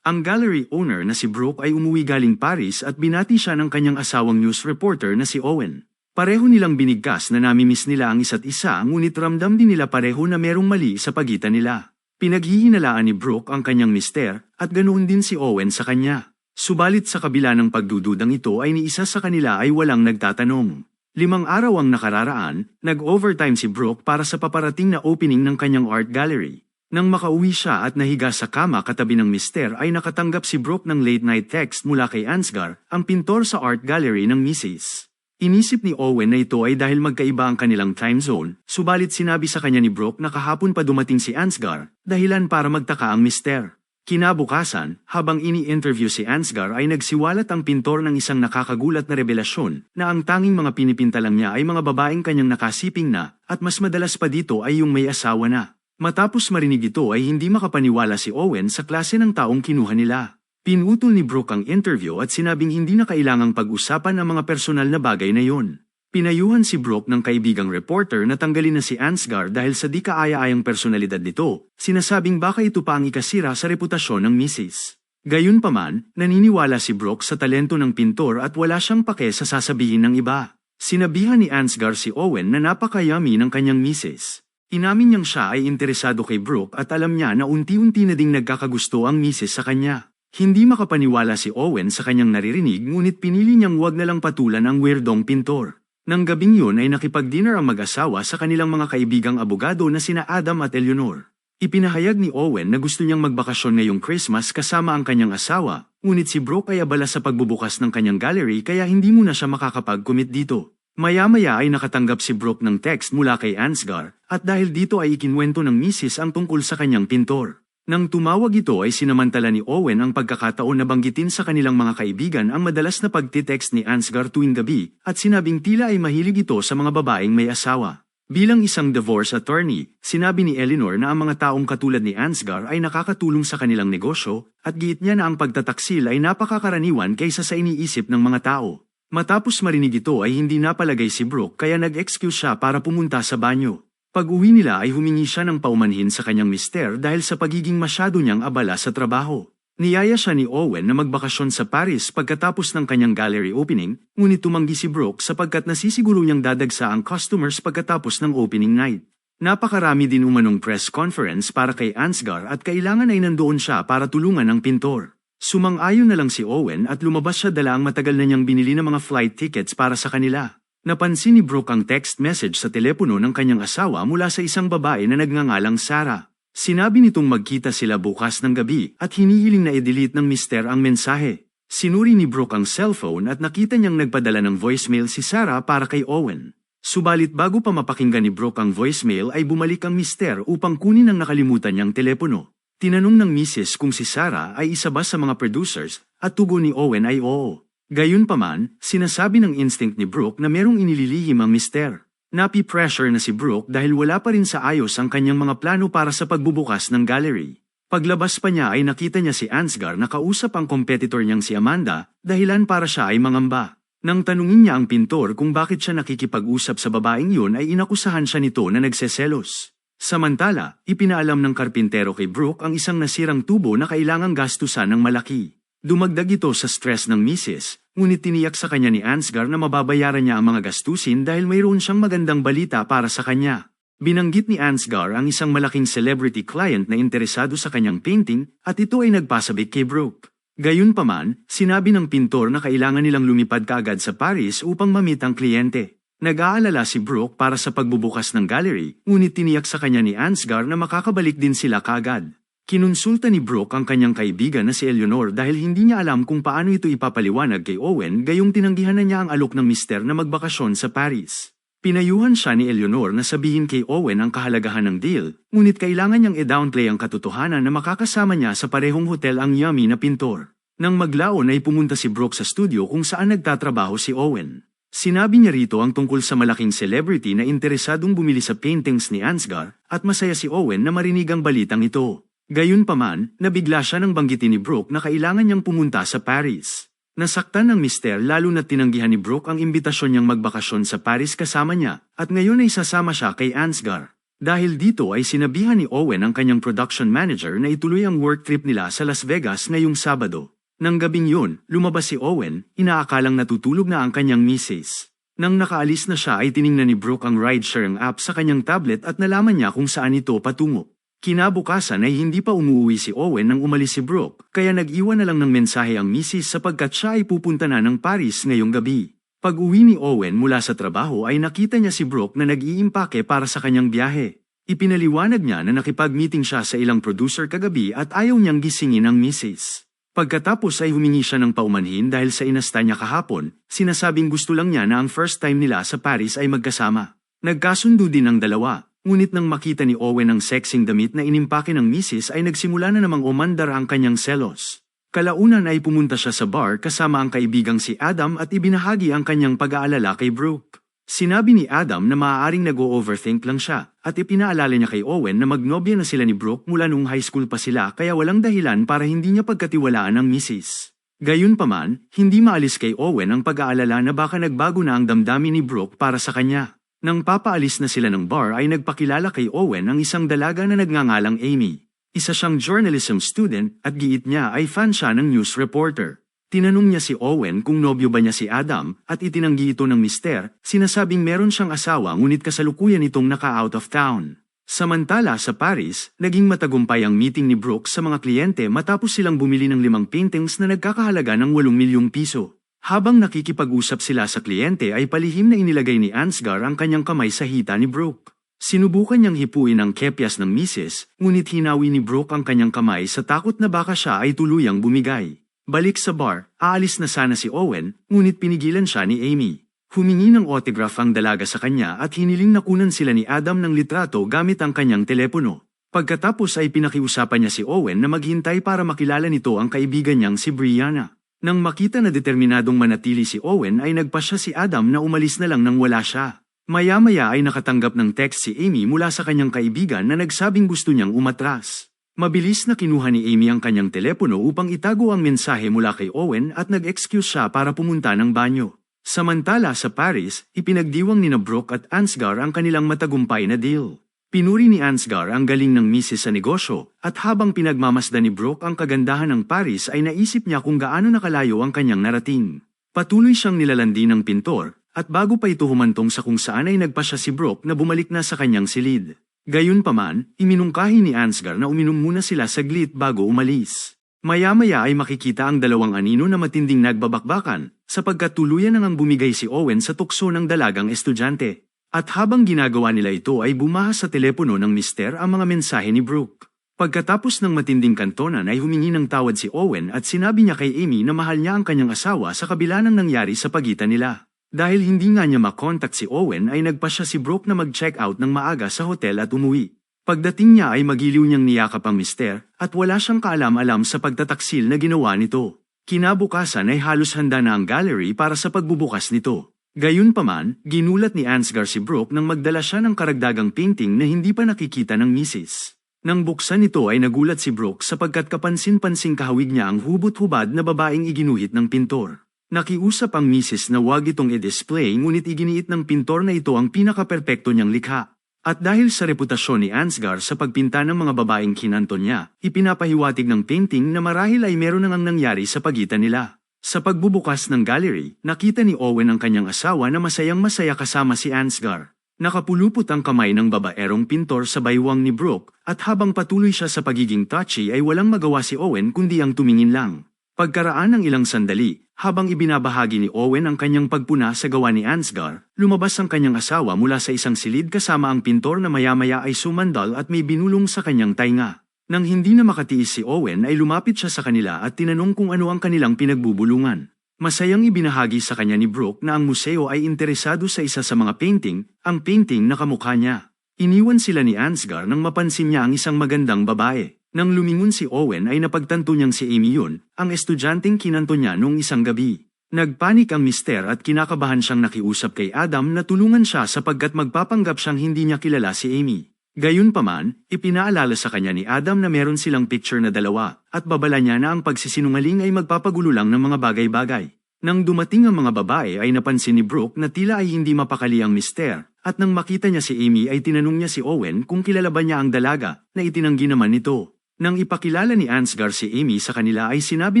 Ang gallery owner na si Brooke ay umuwi galing Paris at binati siya ng kanyang asawang news reporter na si Owen. Pareho nilang binigkas na namimiss nila ang isa't isa ngunit ramdam din nila pareho na merong mali sa pagitan nila. Pinaghihinalaan ni Brooke ang kanyang mister at ganoon din si Owen sa kanya. Subalit sa kabila ng pagdududang ito ay ni isa sa kanila ay walang nagtatanong. Limang araw ang nakararaan, nag-overtime si Brooke para sa paparating na opening ng kanyang art gallery. Nang makauwi siya at nahiga sa kama katabi ng mister ay nakatanggap si Brooke ng late night text mula kay Ansgar, ang pintor sa art gallery ng Mrs. Inisip ni Owen na ito ay dahil magkaiba ang kanilang time zone, subalit sinabi sa kanya ni Brooke na kahapon pa dumating si Ansgar, dahilan para magtaka ang mister. Kinabukasan, habang ini-interview si Ansgar ay nagsiwalat ang pintor ng isang nakakagulat na revelasyon na ang tanging mga pinipinta lang niya ay mga babaeng kanyang nakasiping na at mas madalas pa dito ay yung may asawa na. Matapos marinig ito ay hindi makapaniwala si Owen sa klase ng taong kinuha nila. Pinutol ni Brooke ang interview at sinabing hindi na kailangang pag-usapan ang mga personal na bagay na yon. Pinayuhan si Brooke ng kaibigang reporter na tanggalin na si Ansgar dahil sa di kaaya-ayang personalidad nito, sinasabing baka ito pa ang ikasira sa reputasyon ng Mrs. Gayunpaman, naniniwala si Brooke sa talento ng pintor at wala siyang pake sa sasabihin ng iba. Sinabihan ni Ansgar si Owen na napakayami ng kanyang Mrs. Inamin niyang siya ay interesado kay Brooke at alam niya na unti-unti na ding nagkakagusto ang misis sa kanya. Hindi makapaniwala si Owen sa kanyang naririnig ngunit pinili niyang wag na lang patulan ang weirdong pintor. Nang gabing yun ay nakipag-dinner ang mag-asawa sa kanilang mga kaibigang abogado na sina Adam at Eleanor. Ipinahayag ni Owen na gusto niyang magbakasyon ngayong Christmas kasama ang kanyang asawa, ngunit si Brooke ay abala sa pagbubukas ng kanyang gallery kaya hindi muna siya makakapag-commit dito. Maya-maya ay nakatanggap si Brooke ng text mula kay Ansgar, at dahil dito ay ikinwento ng misis ang tungkol sa kanyang pintor. Nang tumawag ito ay sinamantala ni Owen ang pagkakataon na banggitin sa kanilang mga kaibigan ang madalas na pagtitext ni Ansgar tuwing gabi at sinabing tila ay mahilig ito sa mga babaeng may asawa. Bilang isang divorce attorney, sinabi ni Eleanor na ang mga taong katulad ni Ansgar ay nakakatulong sa kanilang negosyo at giit niya na ang pagtataksil ay napakakaraniwan kaysa sa iniisip ng mga tao. Matapos marinig ito ay hindi napalagay si Brooke kaya nag-excuse siya para pumunta sa banyo. Pag-uwi nila ay humingi siya ng paumanhin sa kanyang mister dahil sa pagiging masyado niyang abala sa trabaho. Niyaya siya ni Owen na magbakasyon sa Paris pagkatapos ng kanyang gallery opening, ngunit tumanggi si Brooke sapagkat nasisiguro niyang dadagsa ang customers pagkatapos ng opening night. Napakarami din umanong press conference para kay Ansgar at kailangan ay nandoon siya para tulungan ang pintor. Sumang-ayon na lang si Owen at lumabas siya dala ang matagal na niyang binili ng mga flight tickets para sa kanila. Napansin ni Brooke ang text message sa telepono ng kanyang asawa mula sa isang babae na nagngangalang Sarah. Sinabi nitong magkita sila bukas ng gabi at hinihiling na i-delete ng mister ang mensahe. Sinuri ni Brooke ang cellphone at nakita niyang nagpadala ng voicemail si Sarah para kay Owen. Subalit bago pa mapakinggan ni Brooke ang voicemail ay bumalik ang mister upang kunin ang nakalimutan niyang telepono. Tinanong ng misis kung si Sarah ay isa ba sa mga producers at tugon ni Owen ay oo. Gayunpaman, sinasabi ng instinct ni Brooke na merong inililihim ang mister. Napi-pressure na si Brooke dahil wala pa rin sa ayos ang kanyang mga plano para sa pagbubukas ng gallery. Paglabas pa niya ay nakita niya si Ansgar na kausap ang competitor niyang si Amanda, dahilan para siya ay mangamba. Nang tanungin niya ang pintor kung bakit siya nakikipag-usap sa babaeng yun ay inakusahan siya nito na nagseselos. Samantala, ipinaalam ng karpintero kay Brooke ang isang nasirang tubo na kailangang gastusan ng malaki. Dumagdag ito sa stress ng misis, ngunit tiniyak sa kanya ni Ansgar na mababayaran niya ang mga gastusin dahil mayroon siyang magandang balita para sa kanya. Binanggit ni Ansgar ang isang malaking celebrity client na interesado sa kanyang painting at ito ay nagpasabik kay Brooke. Gayunpaman, sinabi ng pintor na kailangan nilang lumipad kaagad sa Paris upang mamit ang kliyente. Nag-aalala si Brooke para sa pagbubukas ng gallery, ngunit tiniyak sa kanya ni Ansgar na makakabalik din sila kagad. Kinonsulta ni Brooke ang kanyang kaibigan na si Eleanor dahil hindi niya alam kung paano ito ipapaliwanag kay Owen gayong tinanggihan na niya ang alok ng mister na magbakasyon sa Paris. Pinayuhan siya ni Eleanor na sabihin kay Owen ang kahalagahan ng deal, ngunit kailangan niyang i-downplay ang katotohanan na makakasama niya sa parehong hotel ang yummy na pintor. Nang maglaon ay pumunta si Brooke sa studio kung saan nagtatrabaho si Owen. Sinabi niya rito ang tungkol sa malaking celebrity na interesadong bumili sa paintings ni Ansgar at masaya si Owen na marinig ang balitang ito. Gayunpaman, nabigla siya nang banggitin ni Brooke na kailangan niyang pumunta sa Paris. Nasaktan ng mister lalo na tinanggihan ni Brooke ang imbitasyon niyang magbakasyon sa Paris kasama niya at ngayon ay sasama siya kay Ansgar. Dahil dito ay sinabihan ni Owen ang kanyang production manager na ituloy ang work trip nila sa Las Vegas ngayong Sabado. Nang gabing yun, lumabas si Owen, inaakalang natutulog na ang kanyang misis. Nang nakaalis na siya ay tiningnan ni Brooke ang ride-sharing app sa kanyang tablet at nalaman niya kung saan ito patungo. Kinabukasan ay hindi pa umuwi si Owen nang umalis si Brooke, kaya nag-iwan na lang ng mensahe ang misis sapagkat siya ay pupunta na ng Paris ngayong gabi. Pag uwi ni Owen mula sa trabaho ay nakita niya si Brooke na nag-iimpake para sa kanyang biyahe. Ipinaliwanag niya na nakipag-meeting siya sa ilang producer kagabi at ayaw niyang gisingin ang misis. Pagkatapos ay humingi siya ng paumanhin dahil sa inasta niya kahapon, sinasabing gusto lang niya na ang first time nila sa Paris ay magkasama. Nagkasundo din ang dalawa, ngunit nang makita ni Owen ang sexing damit na inimpake ng misis ay nagsimula na namang umandar ang kanyang selos. Kalaunan ay pumunta siya sa bar kasama ang kaibigang si Adam at ibinahagi ang kanyang pag-aalala kay Brooke. Sinabi ni Adam na maaaring nag-overthink lang siya at ipinaalala niya kay Owen na magnobya na sila ni Brooke mula nung high school pa sila kaya walang dahilan para hindi niya pagkatiwalaan ang misis. Gayunpaman, hindi maalis kay Owen ang pag-aalala na baka nagbago na ang damdamin ni Brooke para sa kanya. Nang papaalis na sila ng bar ay nagpakilala kay Owen ang isang dalaga na nagngangalang Amy. Isa siyang journalism student at giit niya ay fan siya ng news reporter. Tinanong niya si Owen kung nobyo ba niya si Adam at itinanggi ito ng mister, sinasabing meron siyang asawa ngunit kasalukuyan itong naka-out of town. Samantala sa Paris, naging matagumpay ang meeting ni Brooke sa mga kliyente matapos silang bumili ng limang paintings na nagkakahalaga ng 8 milyong piso. Habang nakikipag-usap sila sa kliyente ay palihim na inilagay ni Ansgar ang kanyang kamay sa hita ni Brooke. Sinubukan niyang hipuin ang kepyas ng misis, ngunit hinawi ni Brooke ang kanyang kamay sa takot na baka siya ay tuluyang bumigay. Balik sa bar, aalis na sana si Owen, ngunit pinigilan siya ni Amy. Humingi ng autograph ang dalaga sa kanya at hiniling na kunan sila ni Adam ng litrato gamit ang kanyang telepono. Pagkatapos ay pinakiusapan niya si Owen na maghintay para makilala nito ang kaibigan niyang si Brianna. Nang makita na determinadong manatili si Owen ay nagpasya si Adam na umalis na lang nang wala siya. Maya-maya ay nakatanggap ng text si Amy mula sa kanyang kaibigan na nagsabing gusto niyang umatras. Mabilis na kinuha ni Amy ang kanyang telepono upang itago ang mensahe mula kay Owen at nag-excuse siya para pumunta ng banyo. Samantala sa Paris, ipinagdiwang ni Brooke at Ansgar ang kanilang matagumpay na deal. Pinuri ni Ansgar ang galing ng misis sa negosyo at habang pinagmamasdan ni Brooke ang kagandahan ng Paris ay naisip niya kung gaano nakalayo ang kanyang narating. Patuloy siyang nilalandi ng pintor at bago pa ito humantong sa kung saan ay nagpa siya si Brooke na bumalik na sa kanyang silid. Gayunpaman, iminungkahi ni Ansgar na uminom muna sila saglit bago umalis. Maya-maya ay makikita ang dalawang anino na matinding nagbabakbakan, sapagkat tuluyan nang bumigay si Owen sa tukso ng dalagang estudyante. At habang ginagawa nila ito ay bumahas sa telepono ng mister ang mga mensahe ni Brooke. Pagkatapos ng matinding kantonan ay humingi ng tawad si Owen at sinabi niya kay Amy na mahal niya ang kanyang asawa sa kabila ng nangyari sa pagitan nila. Dahil hindi nga niya makontak si Owen ay nagpa siya si Brooke na mag-check out ng maaga sa hotel at umuwi. Pagdating niya ay magiliw niyang niyakap ang mister at wala siyang kaalam-alam sa pagtataksil na ginawa nito. Kinabukasan ay halos handa na ang gallery para sa pagbubukas nito. Gayunpaman, ginulat ni Ansgar si Brooke nang magdala siya ng karagdagang painting na hindi pa nakikita ng misis. Nang buksan ito ay nagulat si Brooke sapagkat kapansin-pansing kahawig niya ang hubot-hubad na babaeng iginuhit ng pintor. Nakiusap ang misis na wag itong i-display ngunit iginiit ng pintor na ito ang pinaka-perpekto niyang likha. At dahil sa reputasyon ni Ansgar sa pagpinta ng mga babaeng kinanto niya, ipinapahiwatig ng painting na marahil ay meron nang nangyari sa pagitan nila. Sa pagbubukas ng gallery, nakita ni Owen ang kanyang asawa na masayang masaya kasama si Ansgar. Nakapulupot ang kamay ng babaerong pintor sa baywang ni Brooke at habang patuloy siya sa pagiging touchy ay walang magawa si Owen kundi ang tumingin lang. Pagkaraan ng ilang sandali, habang ibinabahagi ni Owen ang kanyang pagpuna sa gawa ni Ansgar, lumabas ang kanyang asawa mula sa isang silid kasama ang pintor na maya-maya ay sumandal at may binulong sa kanyang tainga. Nang hindi na makatiis si Owen ay lumapit siya sa kanila at tinanong kung ano ang kanilang pinagbubulungan. Masayang ibinahagi sa kanya ni Brooke na ang museo ay interesado sa isa sa mga painting, ang painting na kamukha niya. Iniwan sila ni Ansgar nang mapansin niya ang isang magandang babae. Nang lumingon si Owen ay napagtanto niyang si Amy yun, ang estudyanteng kinanto niya noong isang gabi. Nagpanik ang mister at kinakabahan siyang nakiusap kay Adam na tulungan siya sapagkat magpapanggap siyang hindi niya kilala si Amy. Gayunpaman, ipinaalala sa kanya ni Adam na meron silang picture na dalawa at babala niya na ang pagsisinungaling ay magpapagulo lang ng mga bagay-bagay. Nang dumating ang mga babae ay napansin ni Brooke na tila ay hindi mapakali ang mister at nang makita niya si Amy ay tinanong niya si Owen kung kilala ba niya ang dalaga, na itinanggi naman nito. Nang ipakilala ni Ansgar si Amy sa kanila ay sinabi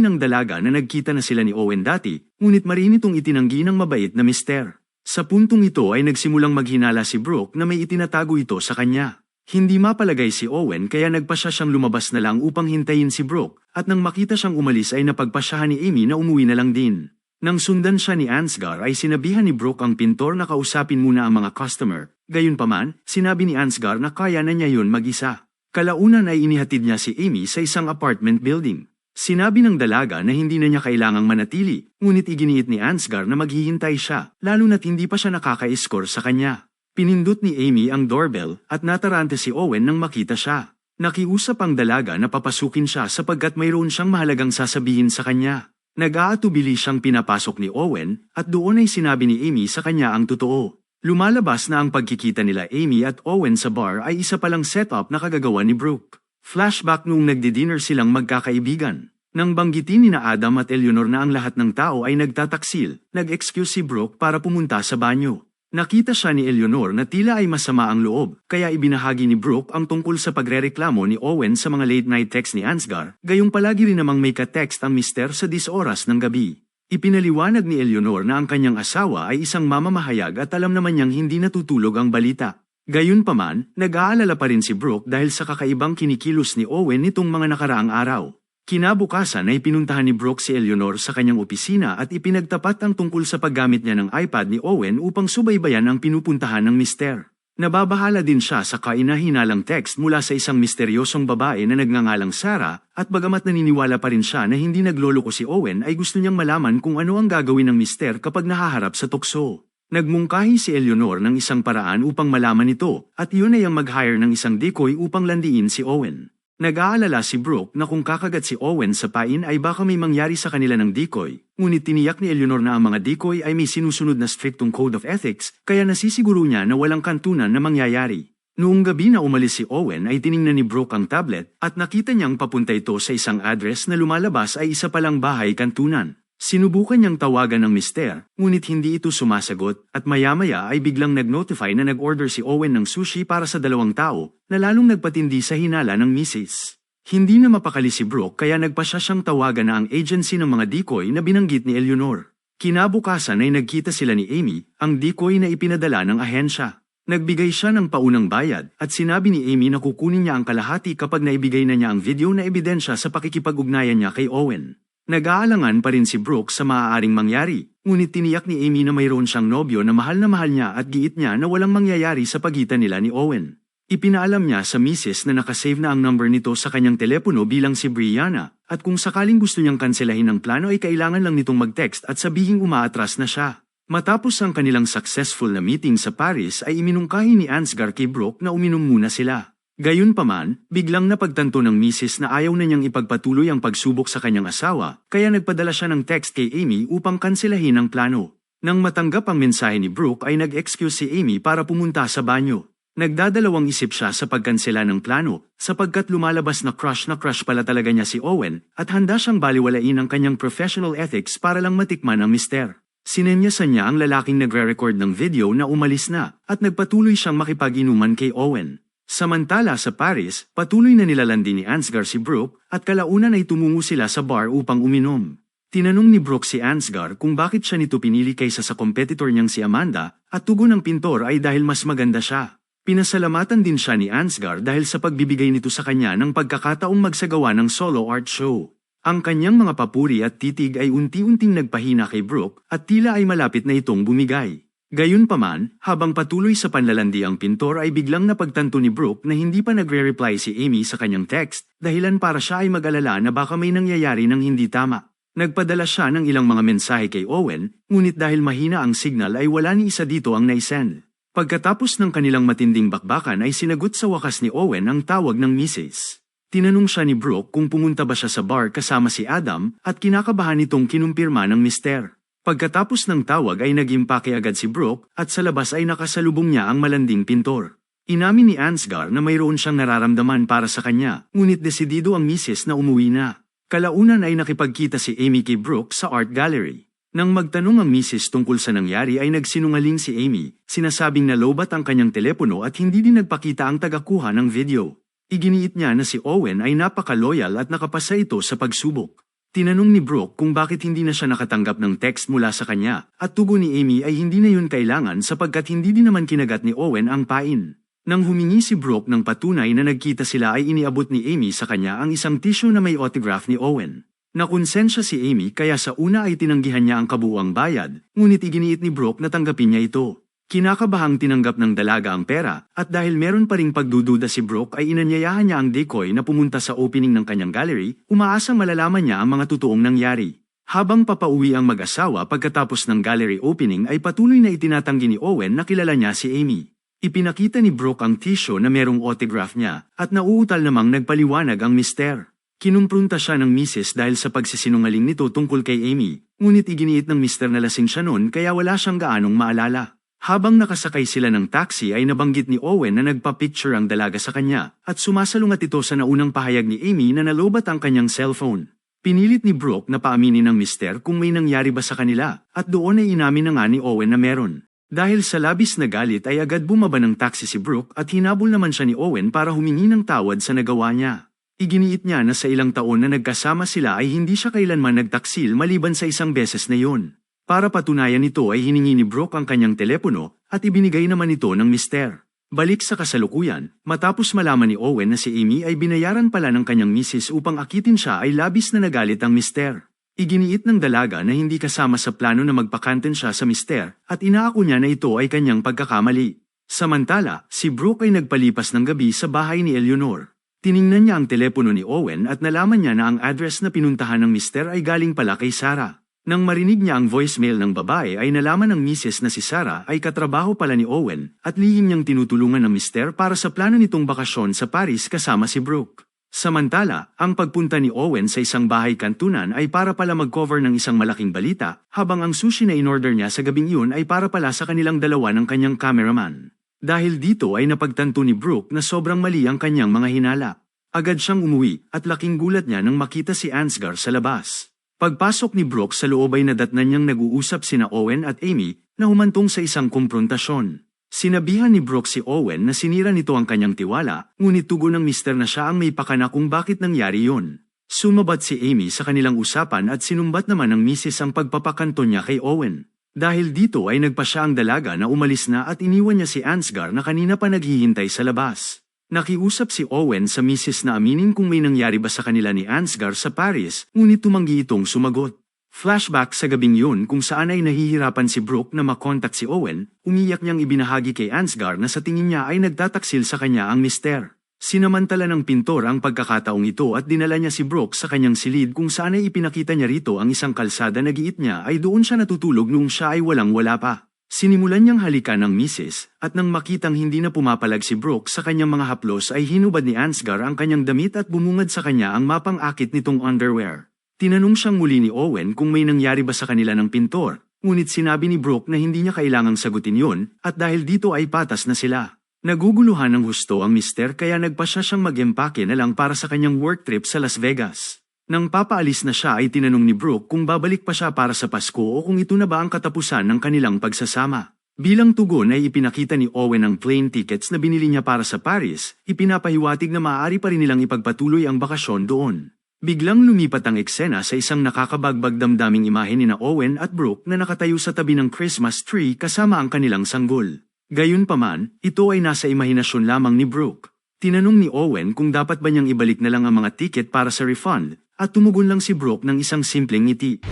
ng dalaga na nagkita na sila ni Owen dati, ngunit marin itong itinanggi ng mabait na mister. Sa puntong ito ay nagsimulang maghinala si Brooke na may itinatago ito sa kanya. Hindi mapalagay si Owen kaya nagpasya siyang lumabas na lang upang hintayin si Brooke, at nang makita siyang umalis ay napagpasyahan ni Amy na umuwi na lang din. Nang sundan siya ni Ansgar ay sinabihan ni Brooke ang pintor na kausapin muna ang mga customer. Gayunpaman, sinabi ni Ansgar na kaya na niya yun mag-isa. Kalaunan ay inihatid niya si Amy sa isang apartment building. Sinabi ng dalaga na hindi na niya kailangang manatili, ngunit iginiit ni Ansgar na maghihintay siya, lalo na't hindi pa siya nakaka-escort sa kanya. Pinindot ni Amy ang doorbell at natarante si Owen nang makita siya. Nakiusap ang dalaga na papasukin siya sapagkat mayroon siyang mahalagang sasabihin sa kanya. Nag-aatubili siyang pinapasok ni Owen at doon ay sinabi ni Amy sa kanya ang totoo. Lumalabas na ang pagkikita nila Amy at Owen sa bar ay isa palang setup na kagagawa ni Brooke. Flashback noong nagdi-dinner silang magkakaibigan. Nang banggitin ni na Adam at Eleanor na ang lahat ng tao ay nagtataksil, nag-excuse si Brooke para pumunta sa banyo. Nakita siya ni Eleanor na tila ay masama ang loob, kaya ibinahagi ni Brooke ang tungkol sa pagrereklamo ni Owen sa mga late-night text ni Ansgar, gayong palagi rin namang may ka-text ang mister sa 10 oras ng gabi. Ipinaliwanag ni Eleanor na ang kanyang asawa ay isang mamamahayag at alam naman niyang hindi natutulog ang balita. Gayunpaman, nag-aalala pa rin si Brooke dahil sa kakaibang kinikilos ni Owen nitong mga nakaraang araw. Kinabukasan ay pinuntahan ni Brooke si Eleanor sa kanyang opisina at ipinagtapat ang tungkol sa paggamit niya ng iPad ni Owen upang subaybayan ang pinupuntahan ng mister. Nababahala din siya sa kainahinalang text mula sa isang misteryosong babae na nagngangalang Sarah at bagamat naniniwala pa rin siya na hindi nagloloko si Owen ay gusto niyang malaman kung ano ang gagawin ng mister kapag nahaharap sa tukso. Nagmungkahi si Eleanor ng isang paraan upang malaman ito at yun ay ang mag-hire ng isang decoy upang landiin si Owen. Nag-aalala si Brooke na kung kakagat si Owen sa pain ay baka may mangyari sa kanila ng decoy, ngunit tiniyak ni Eleanor na ang mga decoy ay may sinusunod na strictong code of ethics, kaya nasisiguro niya na walang kantunan na mangyayari. Noong gabi na umalis si Owen ay tiningnan ni Brooke ang tablet at nakita niyang papunta ito sa isang address na lumalabas ay isa palang bahay kantunan. Sinubukan niyang tawagan ng mister, ngunit hindi ito sumasagot at maya-maya ay biglang nag-notify na nag-order si Owen ng sushi para sa dalawang tao na lalong nagpatindi sa hinala ng misis. Hindi na mapakali si Brooke kaya nagpa siya siyang tawagan na ang agency ng mga decoy na binanggit ni Eleanor. Kinabukasan ay nagkita sila ni Amy, ang decoy na ipinadala ng ahensya. Nagbigay siya ng paunang bayad at sinabi ni Amy na kukunin niya ang kalahati kapag naibigay na niya ang video na ebidensya sa pakikipag-ugnayan niya kay Owen. Nag-aalangan pa rin si Brooke sa maaaring mangyari, ngunit tiniyak ni Amy na mayroon siyang nobyo na mahal na mahal niya at giit niya na walang mangyayari sa pagitan nila ni Owen. Ipinaalam niya sa misis na nakasave na ang number nito sa kanyang telepono bilang si Brianna, at kung sakaling gusto niyang kanselahin ang plano ay kailangan lang nitong mag-text at sabihing umaatras na siya. Matapos ang kanilang successful na meeting sa Paris ay iminungkahi ni Ansgar kay Brooke na uminom muna sila. Gayunpaman, biglang napagtanto ng misis na ayaw na niyang ipagpatuloy ang pagsubok sa kanyang asawa, kaya nagpadala siya ng text kay Amy upang kanselahin ang plano. Nang matanggap ang mensahe ni Brooke ay nag-excuse si Amy para pumunta sa banyo. Nagdadalawang isip siya sa pagkansela ng plano, sapagkat lumalabas na crush na crush pala talaga niya si Owen, at handa siyang baliwalain ang kanyang professional ethics para lang matikman ang mister. Sinenyasan niya ang lalaking nagre-record ng video na umalis na, at nagpatuloy siyang makipag-inuman kay Owen. Samantala sa Paris, patuloy na nilalandi ni Ansgar si Brooke at kalaunan ay tumungo sila sa bar upang uminom. Tinanong ni Brooke si Ansgar kung bakit siya nito pinili kaysa sa competitor niyang si Amanda at tugon ng pintor ay dahil mas maganda siya. Pinasalamatan din siya ni Ansgar dahil sa pagbibigay nito sa kanya ng pagkakataong magsagawa ng solo art show. Ang kanyang mga papuri at titig ay unti-unting nagpahina kay Brooke at tila ay malapit na itong bumigay. Gayunpaman, habang patuloy sa panlalandi ang pintor ay biglang napagtanto ni Brooke na hindi pa nagre-reply si Amy sa kanyang text, dahilan para siya ay mag-alala na baka may nangyayari ng hindi tama. Nagpadala siya ng ilang mga mensahe kay Owen, ngunit dahil mahina ang signal ay wala ni isa dito ang naisend. Pagkatapos ng kanilang matinding bakbakan ay sinagot sa wakas ni Owen ang tawag ng misis. Tinanong siya ni Brooke kung pumunta ba siya sa bar kasama si Adam at kinakabahan nitong kinumpirma ng mister. Pagkatapos ng tawag ay nag-impake agad si Brooke at sa labas ay nakasalubong niya ang malanding pintor. Inamin ni Ansgar na mayroon siyang nararamdaman para sa kanya, ngunit desidido ang misis na umuwi na. Kalaunan ay nakipagkita si Amy kay Brooke sa art gallery. Nang magtanong ang misis tungkol sa nangyari ay nagsinungaling si Amy, sinasabing na lobat ang kanyang telepono at hindi din nagpakita ang tagakuha ng video. Iginiit niya na si Owen ay napaka-loyal at nakapasa ito sa pagsubok. Tinanong ni Brooke kung bakit hindi na siya nakatanggap ng text mula sa kanya, at tugon ni Amy ay hindi na yun kailangan sapagkat hindi din naman kinagat ni Owen ang pain. Nang humingi si Brooke ng patunay na nagkita sila ay iniabot ni Amy sa kanya ang isang tissue na may autograph ni Owen. Nakonsensya si Amy kaya sa una ay tinanggihan niya ang kabuuang bayad, ngunit iginiit ni Brooke na tanggapin niya ito. Kinakabahang tinanggap ng dalaga ang pera, at dahil meron pa ring pagdududa si Brooke ay inanyayahan niya ang decoy na pumunta sa opening ng kanyang gallery, umaasang malalaman niya ang mga totoong nangyari. Habang papauwi ang mag-asawa pagkatapos ng gallery opening ay patuloy na itinatanggi ni Owen na kilala niya si Amy. Ipinakita ni Brooke ang tissue na merong autograph niya, at nauutal namang nagpaliwanag ang mister. Kinumprunta siya ng misis dahil sa pagsisinungaling nito tungkol kay Amy, ngunit iginiit ng mister na lasing siya noon kaya wala siyang gaanong maalala. Habang nakasakay sila ng taxi ay nabanggit ni Owen na nagpa-picture ang dalaga sa kanya at sumasalungat ito sa naunang pahayag ni Amy na nalobat ang kanyang cellphone. Pinilit ni Brooke na paaminin ng mister kung may nangyari ba sa kanila at doon ay inamin na nga ni Owen na meron. Dahil sa labis na galit ay agad bumaba ng taxi si Brooke at hinabol naman siya ni Owen para humingi ng tawad sa nagawa niya. Iginiit niya na sa ilang taon na nagkasama sila ay hindi siya kailanman nagtaksil maliban sa isang beses na yon. Para patunayan ito ay hiningi ni Brooke ang kanyang telepono at ibinigay naman ito ng mister. Balik sa kasalukuyan, matapos malaman ni Owen na si Amy ay binayaran pala ng kanyang misis upang akitin siya ay labis na nagalit ang mister. Iginiit ng dalaga na hindi kasama sa plano na magpakanten siya sa mister at inaako niya na ito ay kanyang pagkakamali. Samantala, si Brooke ay nagpalipas ng gabi sa bahay ni Eleanor. Tiningnan niya ang telepono ni Owen at nalaman niya na ang address na pinuntahan ng mister ay galing pala kay Sarah. Nang marinig niya ang voicemail ng babae ay nalaman ng misis na si Sarah ay katrabaho pala ni Owen at lihim niyang tinutulungan ng mister para sa plano nitong bakasyon sa Paris kasama si Brooke. Samantala, ang pagpunta ni Owen sa isang bahay kantunan ay para pala mag-cover ng isang malaking balita, habang ang sushi na in-order niya sa gabing yun ay para pala sa kanilang dalawa ng kanyang cameraman. Dahil dito ay napagtanto ni Brooke na sobrang mali ang kanyang mga hinala. Agad siyang umuwi at laking gulat niya nang makita si Ansgar sa labas. Pagpasok ni Brooke sa loob ay nadatnan niyang nag-uusap sina Owen at Amy na humantong sa isang kumprontasyon. Sinabihan ni Brooke si Owen na sinira nito ang kanyang tiwala, ngunit tugon ng mister na siya ang may pakana kung bakit nangyari yon. Sumabat si Amy sa kanilang usapan at sinumbat naman ng misis ang pagpapakanto niya kay Owen. Dahil dito ay nagpa siya ang dalaga na umalis na at iniwan niya si Ansgar na kanina pa naghihintay sa labas. Nakiusap si Owen sa misis na aminin kung may nangyari ba sa kanila ni Ansgar sa Paris, ngunit tumanggi itong sumagot. Flashback sa gabing yun kung saan ay nahihirapan si Brooke na makontak si Owen, umiyak niyang ibinahagi kay Ansgar na sa tingin niya ay nagtataksil sa kanya ang mister. Sinamantala ng pintor ang pagkakataong ito at dinala niya si Brooke sa kanyang silid kung saan ay ipinakita niya rito ang isang kalsada na giit niya ay doon siya natutulog nung siya ay walang-wala pa. Sinimulan niyang halikan ng misis, at nang makitang hindi na pumapalag si Brooke sa kanyang mga haplos ay hinubad ni Ansgar ang kanyang damit at bumungad sa kanya ang mapang-akit nitong underwear. Tinanong siyang muli ni Owen kung may nangyari ba sa kanila ng pintor, ngunit sinabi ni Brooke na hindi niya kailangang sagutin yon, at dahil dito ay patas na sila. Naguguluhan ng husto ang mister kaya nagpa siya siyang mag-empake na lang para sa kanyang work trip sa Las Vegas. Nang papaalis na siya ay tinanong ni Brooke kung babalik pa siya para sa Pasko o kung ito na ba ang katapusan ng kanilang pagsasama. Bilang tugon ay ipinakita ni Owen ang plane tickets na binili niya para sa Paris, ipinapahiwatig na maaari pa rin nilang ipagpatuloy ang bakasyon doon. Biglang lumipat ang eksena sa isang nakakabagbag damdaming imahe ni na Owen at Brooke na nakatayo sa tabi ng Christmas tree kasama ang kanilang sanggol. Gayunpaman, ito ay nasa imahinasyon lamang ni Brooke. Tinanong ni Owen kung dapat ba niyang ibalik na lang ang mga ticket para sa refund, at tumugon lang si Brooke ng isang simpleng ngiti.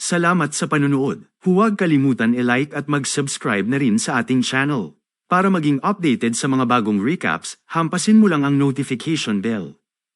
Salamat sa panunood. Huwag kalimutan i-like at mag-subscribe na rin sa ating channel. Para maging updated sa mga bagong recaps, hampasin mo lang ang notification bell.